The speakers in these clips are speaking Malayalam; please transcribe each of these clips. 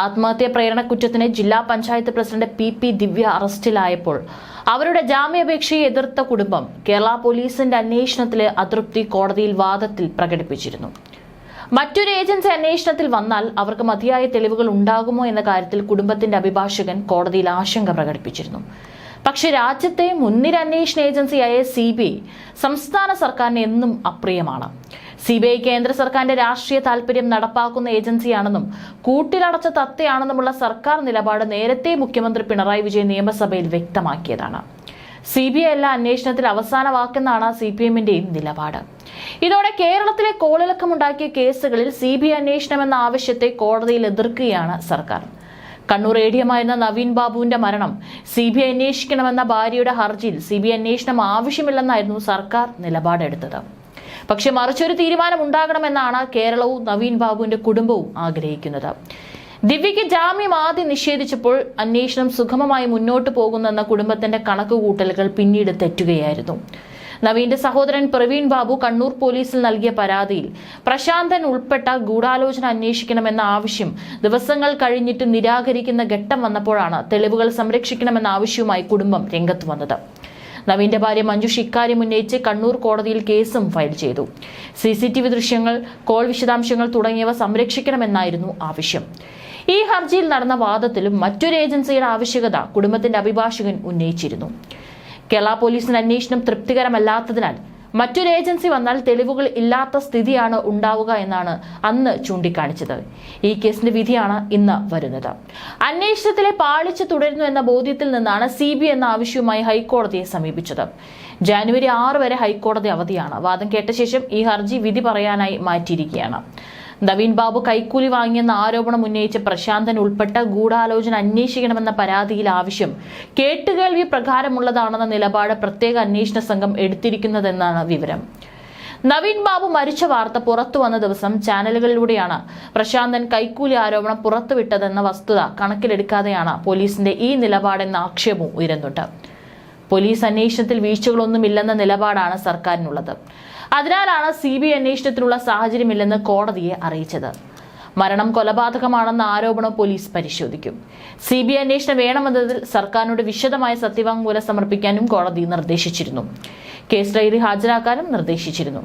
ആത്മഹത്യാ പ്രേരണ കുറ്റത്തിന് ജില്ലാ panchayat president P P Divya അറസ്റ്റിലായപ്പോൾ അവരുടെ ജാമ്യാപേക്ഷയെ എതിർത്ത കുടുംബം കേരള പോലീസിന്റെ അന്വേഷണത്തിൽ അതൃപ്തി കോടതിയിൽ വാദത്തിൽ പ്രകടിപ്പിച്ചിരുന്നു. മറ്റൊരു ഏജൻസി അന്വേഷണത്തിൽ വന്നാൽ അവർക്ക് മതിയായ തെളിവുകൾ ഉണ്ടാകുമോ എന്ന കാര്യത്തിൽ കുടുംബത്തിന്റെ അഭിഭാഷകൻ കോടതിയിൽ ആശങ്ക പ്രകടിപ്പിച്ചിരുന്നു. പക്ഷെ രാജ്യത്തെ മുൻനിര അന്വേഷണ ഏജൻസിയായ സി സംസ്ഥാന സർക്കാരിന് എന്നും അപ്രിയമാണ്. സി ബി ഐ കേന്ദ്ര സർക്കാരിന്റെ രാഷ്ട്രീയ താൽപര്യം നടപ്പാക്കുന്ന ഏജൻസിയാണെന്നും കൂട്ടിലടച്ച തത്തയാണെന്നുമുള്ള സർക്കാർ നിലപാട് നേരത്തെ മുഖ്യമന്ത്രി പിണറായി വിജയൻ നിയമസഭയിൽ വ്യക്തമാക്കിയതാണ്. സി ബി ഐ അല്ല അന്വേഷണത്തിൽ അവസാന വാക്കെന്നാണ് സി പി എമ്മിന്റെയും നിലപാട്. ഇതോടെ കേരളത്തിലെ കോളിളക്കമുണ്ടാക്കിയ കേസുകളിൽ സി ബി ഐ അന്വേഷണം എന്ന ആവശ്യത്തെ കോടതിയിൽ എതിർക്കുകയാണ് സർക്കാർ. കണ്ണൂർ എമായിരുന്ന നവീൻ ബാബുവിന്റെ മരണം സി ബി ഐ അന്വേഷിക്കണമെന്ന ഭാര്യയുടെ ഹർജിയിൽ സി ബി ഐ അന്വേഷണം ആവശ്യമില്ലെന്നായിരുന്നു സർക്കാർ നിലപാടെടുത്തത്. പക്ഷെ മറിച്ചൊരു തീരുമാനം ഉണ്ടാകണമെന്നാണ് കേരളവും നവീൻ ബാബുവിന്റെ കുടുംബവും ആഗ്രഹിക്കുന്നത്. ദിവ്യയ്ക്ക് ജാമ്യം ആദ്യം നിഷേധിച്ചപ്പോൾ അന്വേഷണം സുഗമമായി മുന്നോട്ട് പോകുന്നെന്ന കുടുംബത്തിന്റെ കണക്കുകൂട്ടലുകൾ പിന്നീട് തെറ്റുകയായിരുന്നു. നവീന്റെ സഹോദരൻ പ്രവീൺ ബാബു കണ്ണൂർ പോലീസിൽ നൽകിയ പരാതിയിൽ പ്രശാന്തൻ ഉൾപ്പെട്ട ഗൂഢാലോചന അന്വേഷിക്കണമെന്ന ആവശ്യം ദിവസങ്ങൾ കഴിഞ്ഞിട്ട് നിരാകരിക്കുന്ന ഘട്ടം വന്നപ്പോഴാണ് തെളിവുകൾ സംരക്ഷിക്കണമെന്ന ആവശ്യവുമായി കുടുംബം രംഗത്ത് വന്നത്. നവീന്റെ ഭാര്യ മഞ്ജുഷ് ഇക്കാര്യം ഉന്നയിച്ച് കണ്ണൂർ കോടതിയിൽ കേസും ഫയൽ ചെയ്തു. സിസിടിവി ദൃശ്യങ്ങൾ കോൾ വിശദാംശങ്ങൾ തുടങ്ങിയവ സംരക്ഷിക്കണമെന്നായിരുന്നു ആവശ്യം. ഈ ഹർജിയിൽ നടന്ന വാദത്തിലും മറ്റൊരു ഏജൻസിയുടെ ആവശ്യകത കുടുംബത്തിന്റെ അഭിഭാഷകൻ ഉന്നയിച്ചിരുന്നു. കേരള പോലീസിന് അന്വേഷണം തൃപ്തികരമല്ലാത്തതിനാൽ മറ്റൊരു ഏജൻസി വന്നാൽ തെളിവുകൾ ഇല്ലാത്ത സ്ഥിതിയാണ് ഉണ്ടാവുക എന്നാണ് അന്ന് ചൂണ്ടിക്കാണിച്ചത്. ഈ കേസിന്റെ വിധിയാണ് ഇന്ന് വരുന്നത്. അന്വേഷണത്തിലെ പാളിച്ച തുടരുന്നു എന്ന ബോധ്യത്തിൽ നിന്നാണ് സി ബി എന്ന ആവശ്യവുമായി ഹൈക്കോടതിയെ സമീപിച്ചത്. ജാനുവരി ആറ് വരെ ഹൈക്കോടതി അവധിയാണ്. വാദം കേട്ട ശേഷം ഈ ഹർജി വിധി പറയാനായി മാറ്റിയിരിക്കുകയാണ്. നവീൻ ബാബു കൈക്കൂലി വാങ്ങിയെന്ന ആരോപണം ഉന്നയിച്ച പ്രശാന്തൻ ഉൾപ്പെട്ട ഗൂഢാലോചന അന്വേഷിക്കണമെന്ന പരാതിയിൽ ആവശ്യം. കേട്ടുകേൾവി പ്രകാരമുള്ളതാണെന്ന നിലപാട് പ്രത്യേക അന്വേഷണ സംഘം എടുത്തിരിക്കുന്നതെന്നാണ് വിവരം. നവീൻ ബാബു മരിച്ച വാർത്ത പുറത്തു വന്ന ദിവസം ചാനലുകളിലൂടെയാണ് പ്രശാന്തൻ കൈക്കൂലി ആരോപണം പുറത്തുവിട്ടതെന്ന വസ്തുത കണക്കിലെടുക്കാതെയാണ് പോലീസിന്റെ ഈ നിലപാടെന്ന ആക്ഷേപവും ഉയരുന്നുണ്ട്. പോലീസ് അന്വേഷണത്തിൽ വീഴ്ചകളൊന്നുമില്ലെന്ന നിലപാടാണ് സർക്കാരിനുള്ളത്. അതിനാലാണ് സി ബി ഐ അന്വേഷണത്തിനുള്ള സാഹചര്യമില്ലെന്ന് കോടതിയെ അറിയിച്ചത്. മരണം കൊലപാതകമാണെന്ന ആരോപണം പോലീസ് പരിശോധിക്കും. സി ബി ഐ അന്വേഷണം വേണമെന്നതിൽ സർക്കാരിനോട് വിശദമായ സത്യവാങ്മൂലം സമർപ്പിക്കാനും കോടതി നിർദ്ദേശിച്ചിരുന്നു. കേസ് ഡയറി ഹാജരാക്കാനും നിർദ്ദേശിച്ചിരുന്നു.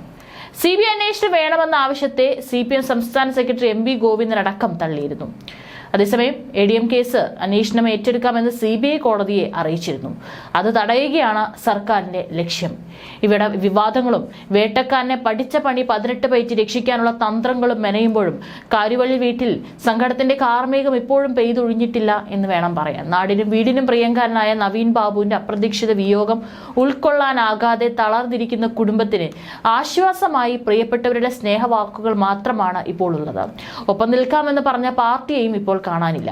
സി ബി ഐ അന്വേഷണം വേണമെന്ന ആവശ്യത്തെ സി പി എം സംസ്ഥാന സെക്രട്ടറി എം വി ഗോവിന്ദനടക്കം തള്ളിയിരുന്നു. അതേസമയം എ ഡി എം കേസ് അന്വേഷണം ഏറ്റെടുക്കാമെന്ന് സി ബി ഐ കോടതിയെ അറിയിച്ചിരുന്നു. അത് തടയുകയാണ് സർക്കാരിന്റെ ലക്ഷ്യം. ഇവിടെ വിവാദങ്ങളും വേട്ടക്കാരനെ പഠിച്ച പണി പതിനെട്ട് പയറ്റി രക്ഷിക്കാനുള്ള തന്ത്രങ്ങളും മെനയുമ്പോഴും കാരുവള്ളി വീട്ടിൽ സംഘടത്തിന്റെ കാർമേഘം ഇപ്പോഴും പെയ്തൊഴിഞ്ഞിട്ടില്ല എന്ന് വേണം പറയാൻ. നാടിനും വീടിനും പ്രിയങ്കരനായ നവീൻ ബാബുവിന്റെ അപ്രതീക്ഷിത വിയോഗം ഉൾക്കൊള്ളാനാകാതെ തളർന്നിരിക്കുന്ന കുടുംബത്തിന് ആശ്വാസമായി പ്രിയപ്പെട്ടവരുടെ സ്നേഹവാക്കുകൾ മാത്രമാണ് ഇപ്പോൾ ഉള്ളത് ഒപ്പം നിൽക്കാമെന്ന് പറഞ്ഞ പാർട്ടിയെയും ഇപ്പോൾ കാണാനില്ല.